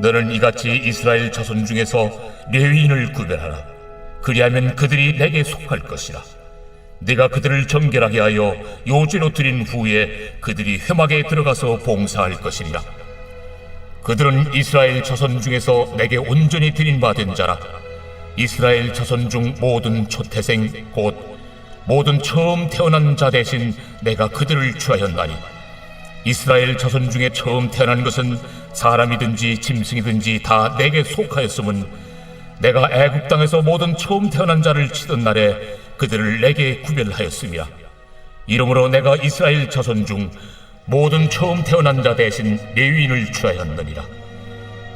너는 이같이 이스라엘 자손 중에서 레위인을 구별하라. 그리하면 그들이 내게 속할 것이라. 네가 그들을 정결하게 하여 요제로 드린 후에 그들이 회막에 들어가서 봉사할 것이니라. 그들은 이스라엘 자손 중에서 내게 온전히 드린 바 된 자라. 이스라엘 자손 중 모든 초태생 곧 모든 처음 태어난 자 대신 내가 그들을 취하였나니 이스라엘 자손 중에 처음 태어난 것은 사람이든지 짐승이든지 다 내게 속하였음은 내가 애굽 땅에서 모든 처음 태어난 자를 치던 날에 그들을 내게 구별하였음이라 이러므로 내가 이스라엘 자손 중 모든 처음 태어난 자 대신 레위인을 취하였느니라.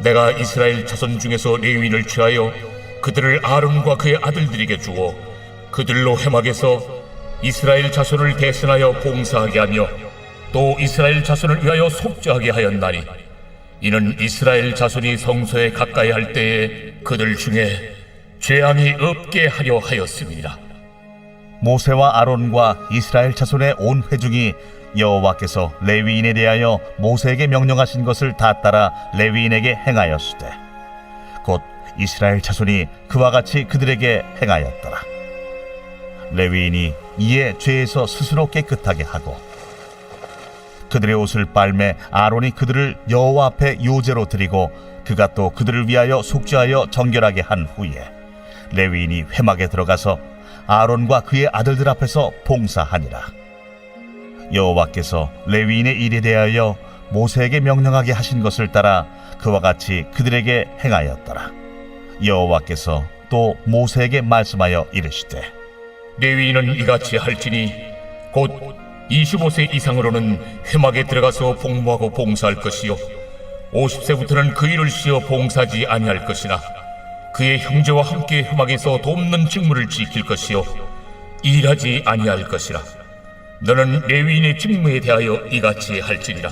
내가 이스라엘 자손 중에서 레위인을 취하여 그들을 아론과 그의 아들들에게 주어 그들로 회막에서 이스라엘 자손을 대신하여 봉사하게 하며 또 이스라엘 자손을 위하여 속죄하게 하였나니 이는 이스라엘 자손이 성소에 가까이 할 때에 그들 중에 죄악이 없게 하려 하였음이니라 모세와 아론과 이스라엘 자손의 온 회중이 여호와께서 레위인에 대하여 모세에게 명령하신 것을 다 따라 레위인에게 행하였으되 곧 이스라엘 자손이 그와 같이 그들에게 행하였더라. 레위인이 이에 죄에서 스스로 깨끗하게 하고 그들의 옷을 빨매 아론이 그들을 여호와 앞에 요제로 드리고 그가 또 그들을 위하여 속죄하여 정결하게 한 후에 레위인이 회막에 들어가서 아론과 그의 아들들 앞에서 봉사하니라. 여호와께서 레위인의 일에 대하여 모세에게 명령하게 하신 것을 따라 그와 같이 그들에게 행하였더라. 여호와께서 또 모세에게 말씀하여 이르시되 레위인은 이같이 할지니 곧 25세 이상으로는 회막에 들어가서 복무하고 봉사할 것이요 50세부터는 그 일을 쉬어 봉사하지 아니할 것이나 그의 형제와 함께 회막에서 돕는 직무를 지킬 것이요 일하지 아니할 것이라. 너는 레위인의 직무에 대하여 이같이 할지니라